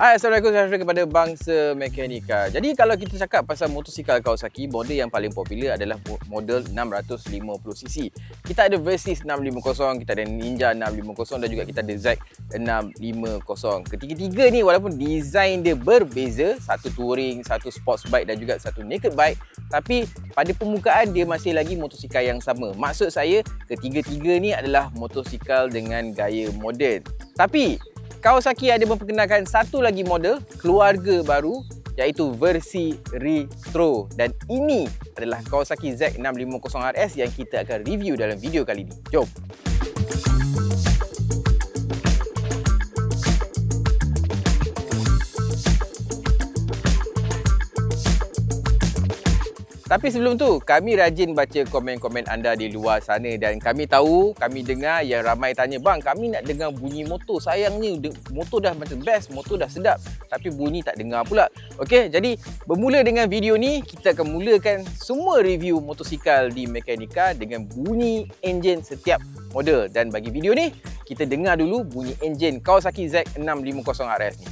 Hai, Assalamualaikum saya kepada Bangsa Mekanika. Jadi kalau kita cakap pasal motosikal Kawasaki, model yang paling popular adalah model 650cc. Kita ada Versys 650, kita ada Ninja 650 dan juga kita ada Z 650. Ketiga-tiga ni walaupun design dia berbeza, satu touring, satu sports bike dan juga satu naked bike, tapi pada permukaan dia masih lagi motosikal yang sama. Maksud saya, ketiga-tiga ni adalah motosikal dengan gaya moden. Tapi Kawasaki ada memperkenalkan satu lagi model keluarga baru iaitu versi Retro dan ini adalah Kawasaki Z650RS yang kita akan review dalam video kali ini. Jom! Tapi sebelum tu, kami rajin baca komen-komen anda di luar sana dan kami tahu, kami dengar yang ramai tanya, "Bang, kami nak dengar bunyi motor. Sayangnya motor dah macam best, motor dah sedap, tapi bunyi tak dengar pula." Okey, jadi bermula dengan video ni, kita akan mulakan semua review motosikal di Mekanika dengan bunyi enjin setiap model dan bagi video ni, kita dengar dulu bunyi enjin Kawasaki Z650RS ni.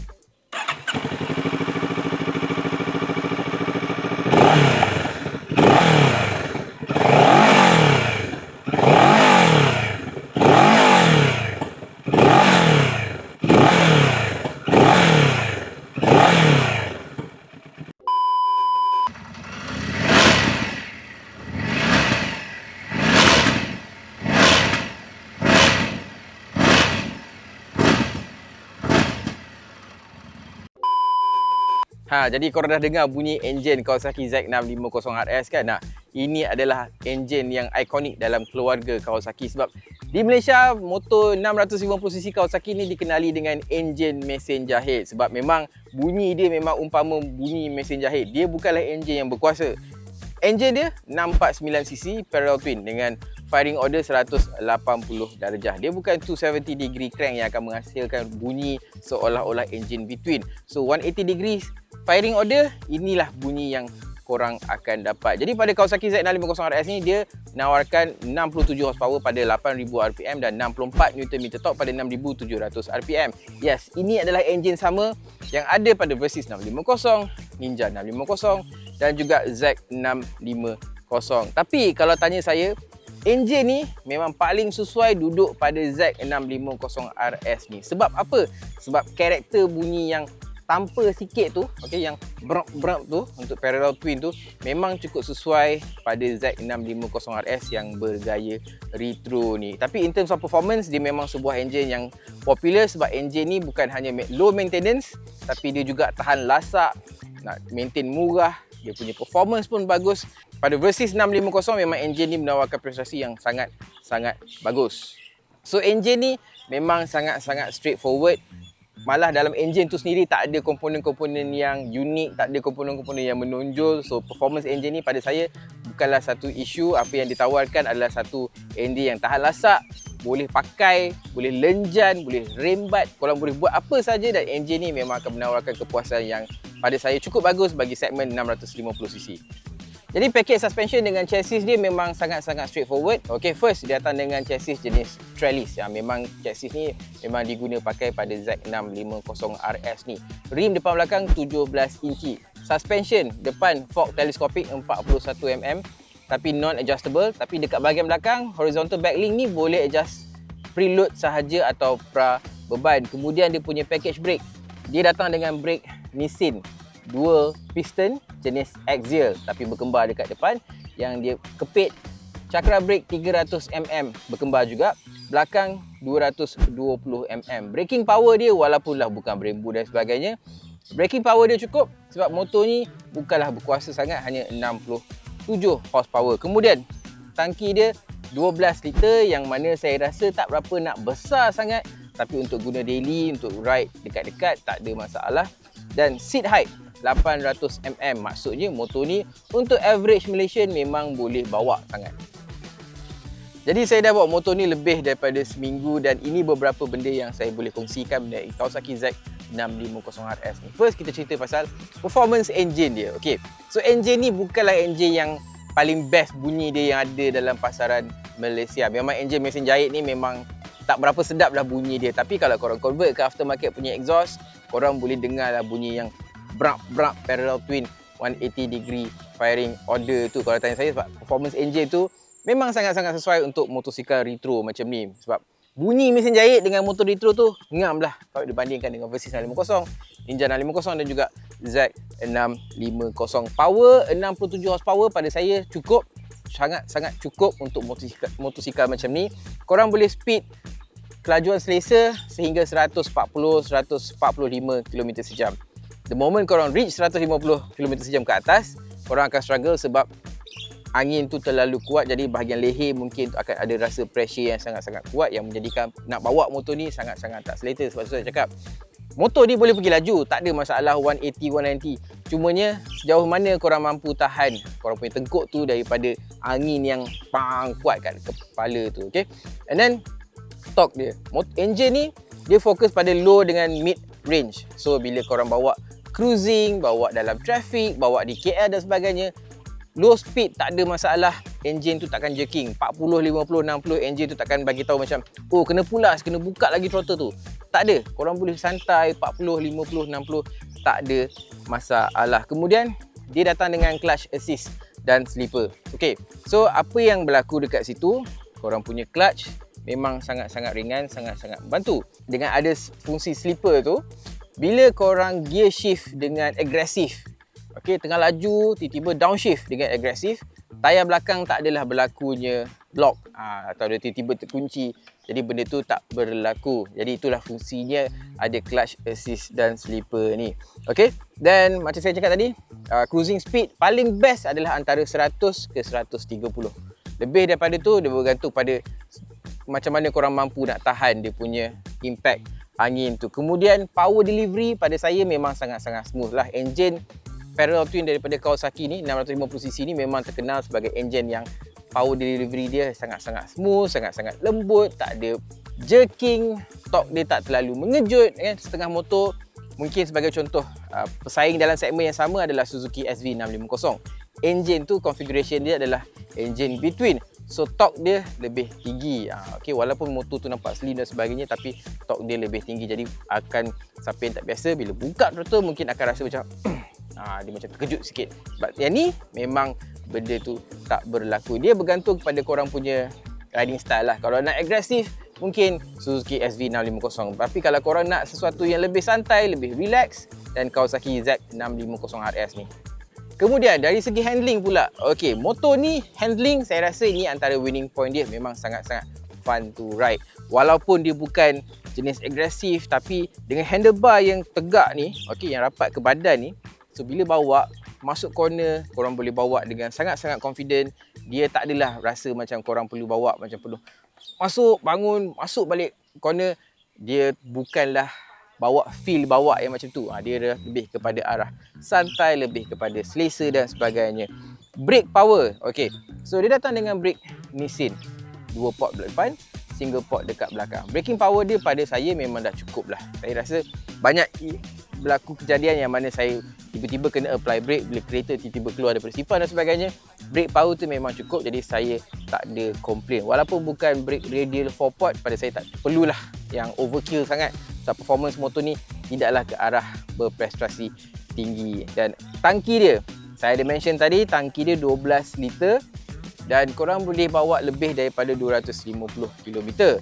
Ha, jadi korang dah dengar bunyi enjin Kawasaki Z650RS kan? Nah, ini adalah enjin yang ikonik dalam keluarga Kawasaki sebab di Malaysia motor 650cc Kawasaki ni dikenali dengan enjin mesin jahit sebab memang bunyi dia memang umpama bunyi mesin jahit. Dia bukanlah enjin yang berkuasa. Enjin dia 649cc parallel twin dengan firing order 180 darjah. Dia bukan 270 degree crank yang akan menghasilkan bunyi seolah-olah engine between. So 180 degrees firing order inilah bunyi yang korang akan dapat. Jadi pada Kawasaki Z650RS ni dia menawarkan 67 horsepower pada 8000 rpm dan 64 Nm torque pada 6700 rpm. Yes, ini adalah enjin sama yang ada pada Versys 650, Ninja 650 dan juga Z650. Tapi kalau tanya saya, enjin ni memang paling sesuai duduk pada Z650RS ni. Sebab apa? Sebab karakter bunyi yang tanpa sikit tu okey yang brok tu untuk parallel twin tu memang cukup sesuai pada Z650RS yang bergaya retro ni tapi in terms of performance dia memang sebuah enjin yang popular sebab enjin ni bukan hanya low maintenance tapi dia juga tahan lasak nak maintain murah dia punya performance pun bagus pada Versys 650 memang enjin ni menawarkan prestasi yang sangat sangat bagus so enjin ni memang sangat-sangat straightforward malah dalam engine tu sendiri tak ada komponen-komponen yang unik, tak ada komponen-komponen yang menonjol. So performance engine ni pada saya bukanlah satu isu. Apa yang ditawarkan adalah satu engine yang tahan lasak, boleh pakai, boleh lenjan, boleh rembat, korang boleh buat apa saja dan engine ni memang akan menawarkan kepuasan yang pada saya cukup bagus bagi segmen 650cc. Jadi package suspension dengan chassis dia memang sangat-sangat straightforward. Okay, first dia datang dengan chassis jenis trellis yang memang chassis ni memang diguna pakai pada Z650RS ni. Rim depan belakang 17 inci. Suspension depan fork telescopic 41mm tapi non adjustable tapi dekat bahagian belakang horizontal backlink ni boleh adjust preload sahaja atau pra beban. Kemudian dia punya package brake. Dia datang dengan brake Nissin. Dua piston jenis axial tapi berkembar dekat depan yang dia kepit. Cakra brake 300mm berkembar juga. Belakang 220mm braking power dia walaupun lah bukan Brembo dan sebagainya. Braking power dia cukup sebab motor ni bukanlah berkuasa sangat hanya 67 horsepower. Kemudian tangki dia 12 liter yang mana saya rasa tak berapa nak besar sangat. Tapi untuk guna daily untuk ride dekat-dekat tak ada masalah dan seat height 800mm maksudnya motor ni untuk average Malaysian memang boleh bawa sangat. Jadi saya dah bawa motor ni lebih daripada seminggu dan ini beberapa benda yang saya boleh kongsikan dari Kawasaki Z650RS ni. First kita cerita pasal performance engine dia. Okay. so engine ni bukanlah engine yang paling best bunyi dia yang ada dalam pasaran Malaysia. Memang engine mesin jahit ni memang tak berapa sedap lah bunyi dia. Tapi kalau korang convert ke aftermarket punya exhaust korang boleh dengar lah bunyi yang brak-brak parallel twin 180 degree firing order tu kalau tanya saya sebab performance engine tu memang sangat-sangat sesuai untuk motosikal retro macam ni. Sebab bunyi mesin jahit dengan motor retro tu ngam lah kalau dibandingkan dengan Versys 650 Ninja 650 dan juga Z650 power 67 horsepower pada saya cukup sangat-sangat cukup untuk motosikal, motosikal macam ni. Korang boleh speed kelajuan selesa sehingga 140-145 km sejam. The moment korang reach 150 km sejam ke atas, korang akan struggle sebab angin tu terlalu kuat jadi bahagian leher mungkin akan ada rasa pressure yang sangat-sangat kuat yang menjadikan nak bawa motor ni sangat-sangat tak selesa. Sebab tu saya cakap motor ni boleh pergi laju tak ada masalah 180 190 cumanya sejauh mana korang mampu tahan korang punya tengkuk tu daripada angin yang pang kuat kat kepala tu okay and then torque dia. Engine ni dia fokus pada low dengan mid range. So bila korang bawa cruising, bawa dalam traffic, bawa di KL dan sebagainya, low speed tak ada masalah. Engine tu takkan jerking. 40, 50, 60 engine tu takkan bagi tahu macam oh kena pulas, kena buka lagi throttle tu. Tak ada. Korang boleh santai 40, 50, 60 tak ada masalah. Kemudian dia datang dengan clutch assist dan slipper. Okay, so apa yang berlaku dekat situ? Korang punya clutch memang sangat-sangat ringan, sangat-sangat membantu. Dengan ada fungsi slipper tu, bila korang gear shift dengan agresif, okay, tengah laju, tiba-tiba downshift dengan agresif, tayar belakang tak adalah berlakunya lock ha, atau dia tiba-tiba terkunci. Jadi benda tu tak berlaku. Jadi itulah fungsinya ada clutch assist dan slipper ni. Okay, dan macam saya cakap tadi, uh, cruising speed paling best adalah antara 100 ke 130. Lebih daripada tu dia bergantung pada macam mana korang mampu nak tahan dia punya impact angin tu. Kemudian power delivery pada saya memang sangat-sangat smooth lah. Engine parallel twin daripada Kawasaki ni 650cc ni memang terkenal sebagai engine yang power delivery dia sangat-sangat smooth, sangat-sangat lembut, tak ada jerking, torque dia tak terlalu mengejut kan setengah motor. Mungkin sebagai contoh uh, pesaing dalam segmen yang sama adalah Suzuki SV650. Engine tu configuration dia adalah engine between So torque dia lebih tinggi. Ha, okay, walaupun motor tu nampak slim dan sebagainya tapi torque dia lebih tinggi. Jadi akan yang tak biasa bila buka throttle mungkin akan rasa macam ha, dia macam terkejut sikit. Sebab yang ni memang benda tu tak berlaku. Dia bergantung kepada korang punya riding style lah. Kalau nak agresif mungkin Suzuki SV650. Tapi kalau korang nak sesuatu yang lebih santai, lebih relax dan Kawasaki Z650 RS ni Kemudian dari segi handling pula. Okey, motor ni handling saya rasa ini antara winning point dia memang sangat-sangat fun to ride. Walaupun dia bukan jenis agresif tapi dengan handlebar yang tegak ni, okey yang rapat ke badan ni, so bila bawa masuk corner, korang boleh bawa dengan sangat-sangat confident. Dia tak adalah rasa macam korang perlu bawa macam perlu masuk bangun, masuk balik corner. Dia bukanlah bawa feel bawa yang macam tu. Ha, dia lebih kepada arah santai, lebih kepada selesa dan sebagainya. Brake power. Okay. So dia datang dengan brake Nissin. Dua port depan, single port dekat belakang. Braking power dia pada saya memang dah cukup lah. Saya rasa banyak berlaku kejadian yang mana saya tiba-tiba kena apply brake bila kereta tiba-tiba keluar daripada sifar dan sebagainya. Brake power tu memang cukup jadi saya tak ada komplain. Walaupun bukan brake radial 4 port pada saya tak perlulah yang overkill sangat sebab performance motor ni tidaklah ke arah berprestasi tinggi. Dan tangki dia saya ada mention tadi tangki dia 12 liter dan korang boleh bawa lebih daripada 250 km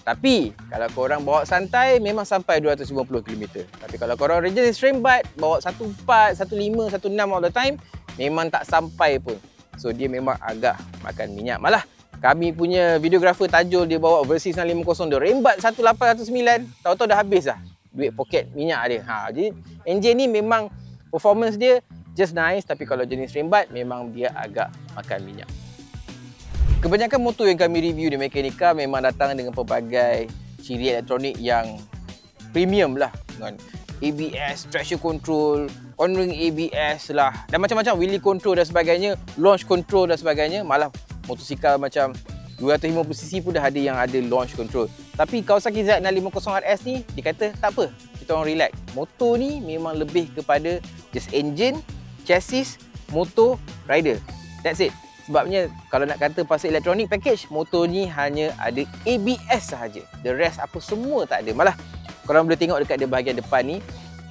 tapi kalau korang bawa santai memang sampai 250 km tapi kalau korang regional stream bike bawa 14, 15, 16 all the time memang tak sampai pun. So dia memang agak makan minyak malah kami punya videographer Tajul dia bawa Versys 650 dia rembat 1809 tahu-tahu dah habis dah. Duit poket minyak dia. Ha jadi engine ni memang performance dia just nice. Tapi kalau jenis rembat memang dia agak makan minyak. Kebanyakan motor yang kami review di Mekanika memang datang dengan pelbagai ciri elektronik yang premium lah. Dengan ABS, traction control, on-ring ABS lah. Dan macam-macam wheelie control dan sebagainya, launch control dan sebagainya malah motosikal macam 250cc pun dah ada yang ada launch control. Tapi Kawasaki Z650 RS ni dia kata tak apa, kita orang relax. Motor ni memang lebih kepada just engine, chassis, motor, rider. That's it. Sebabnya kalau nak kata pasal electronic package, motor ni hanya ada ABS sahaja. The rest apa semua tak ada. Malah korang boleh tengok dekat di bahagian depan ni,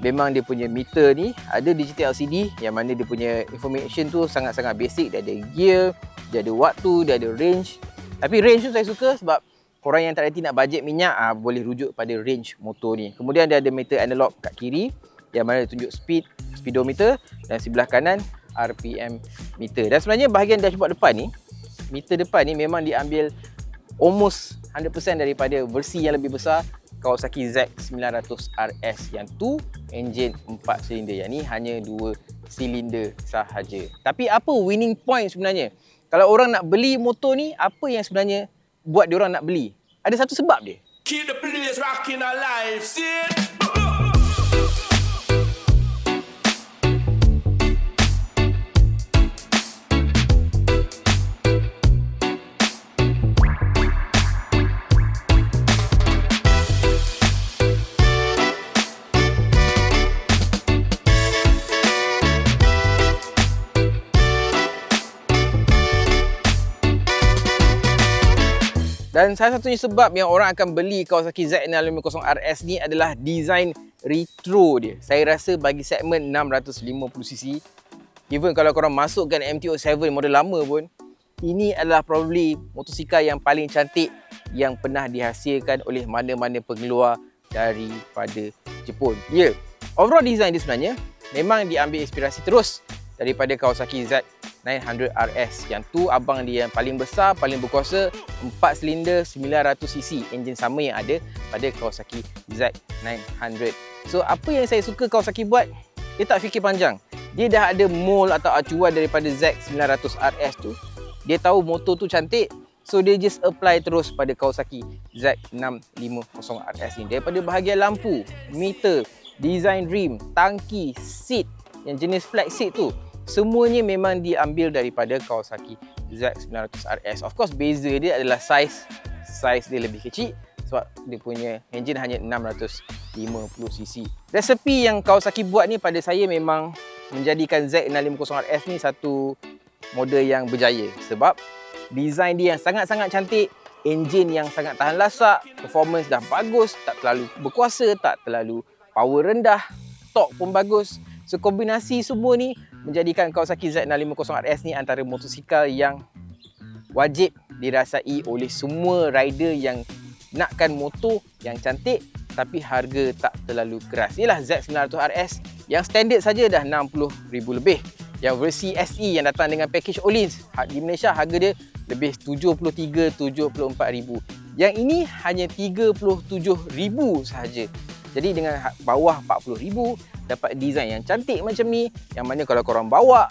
memang dia punya meter ni ada digital LCD yang mana dia punya information tu sangat-sangat basic. Dia ada gear, dia ada waktu, dia ada range. Tapi range tu saya suka sebab korang yang tak reti nak bajet minyak ah boleh rujuk pada range motor ni. Kemudian dia ada meter analog kat kiri yang mana tunjuk speed, speedometer dan sebelah kanan RPM meter. Dan sebenarnya bahagian dashboard depan ni, meter depan ni memang diambil almost 100% daripada versi yang lebih besar Kawasaki Z900 RS yang tu enjin 4 silinder yang ni hanya 2 silinder sahaja. Tapi apa winning point sebenarnya? Kalau orang nak beli motor ni, apa yang sebenarnya buat dia orang nak beli? Ada satu sebab dia. Keep the place rocking alive, see? Dan salah satunya sebab yang orang akan beli Kawasaki Z650 RS ni adalah design retro dia. Saya rasa bagi segmen 650cc, even kalau korang masukkan MT-07 model lama pun, ini adalah probably motosikal yang paling cantik yang pernah dihasilkan oleh mana-mana pengeluar daripada Jepun. Ya, yeah. overall design dia sebenarnya memang diambil inspirasi terus daripada Kawasaki Z900 RS. Yang tu abang dia yang paling besar, paling berkuasa, 4 silinder 900cc. Enjin sama yang ada pada Kawasaki Z900. So apa yang saya suka Kawasaki buat, dia tak fikir panjang. Dia dah ada mold atau acuan daripada Z900 RS tu. Dia tahu motor tu cantik, So dia just apply terus pada Kawasaki Z650 RS ni. Daripada bahagian lampu, meter, design rim, tangki, seat yang jenis flat seat tu semuanya memang diambil daripada Kawasaki Z900 RS. Of course beza dia adalah size size dia lebih kecil sebab dia punya engine hanya 650cc. Resepi yang Kawasaki buat ni pada saya memang menjadikan Z650 RS ni satu model yang berjaya sebab design dia yang sangat-sangat cantik, engine yang sangat tahan lasak, performance dah bagus, tak terlalu berkuasa, tak terlalu power rendah, torque pun bagus. So kombinasi semua ni menjadikan Kawasaki Z650 RS ni antara motosikal yang wajib dirasai oleh semua rider yang nakkan motor yang cantik tapi harga tak terlalu keras. Inilah Z900 RS yang standard saja dah RM60,000 lebih. Yang versi SE yang datang dengan package Olins di Malaysia harga dia lebih RM73,000-RM74,000. Yang ini hanya RM37,000 sahaja. Jadi dengan ha- bawah RM40,000 dapat design yang cantik macam ni yang mana kalau korang bawa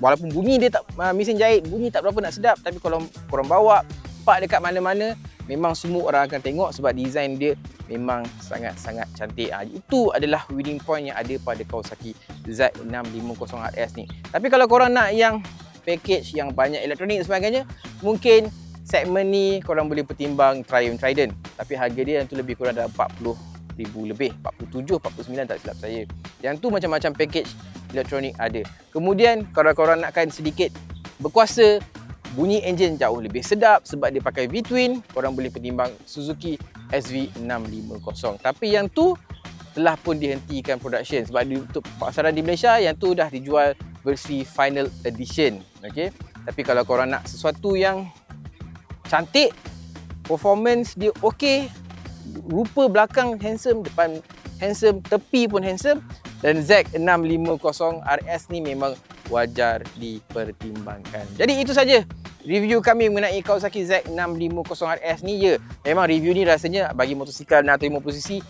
walaupun bunyi dia tak uh, mesin jahit bunyi tak berapa nak sedap tapi kalau korang bawa park dekat mana-mana memang semua orang akan tengok sebab design dia memang sangat-sangat cantik. Ha, itu adalah winning point yang ada pada Kawasaki Z650 RS ni. Tapi kalau korang nak yang package yang banyak elektronik dan sebagainya mungkin segmen ni korang boleh pertimbang Triumph Trident. Tapi harga dia yang tu lebih kurang dalam 40 ribu lebih. 47 49 tak silap saya. Yang tu macam-macam package elektronik ada. Kemudian kalau korang nakkan sedikit berkuasa bunyi enjin jauh lebih sedap sebab dia pakai V-twin. Korang boleh pertimbang Suzuki SV650 tapi yang tu telah pun dihentikan production sebab untuk pasaran di Malaysia yang tu dah dijual versi final edition. Okey? Tapi kalau korang nak sesuatu yang cantik performance dia okey rupa belakang handsome, depan handsome, tepi pun handsome dan Z650 RS ni memang wajar dipertimbangkan. Jadi itu saja review kami mengenai Kawasaki Z650 RS ni. Ya, memang review ni rasanya bagi motosikal 650cc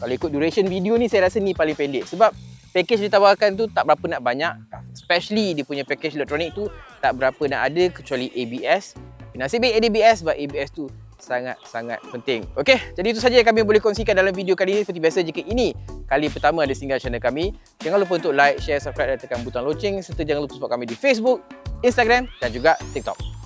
kalau ikut duration video ni saya rasa ni paling pendek sebab package ditawarkan tu tak berapa nak banyak especially dia punya package elektronik tu tak berapa nak ada kecuali ABS. Nasib baik ABS sebab ABS tu sangat-sangat penting. Okey, jadi itu saja yang kami boleh kongsikan dalam video kali ini. Seperti biasa, jika ini kali pertama ada singgah channel kami, jangan lupa untuk like, share, subscribe dan tekan butang loceng serta jangan lupa support kami di Facebook, Instagram dan juga TikTok.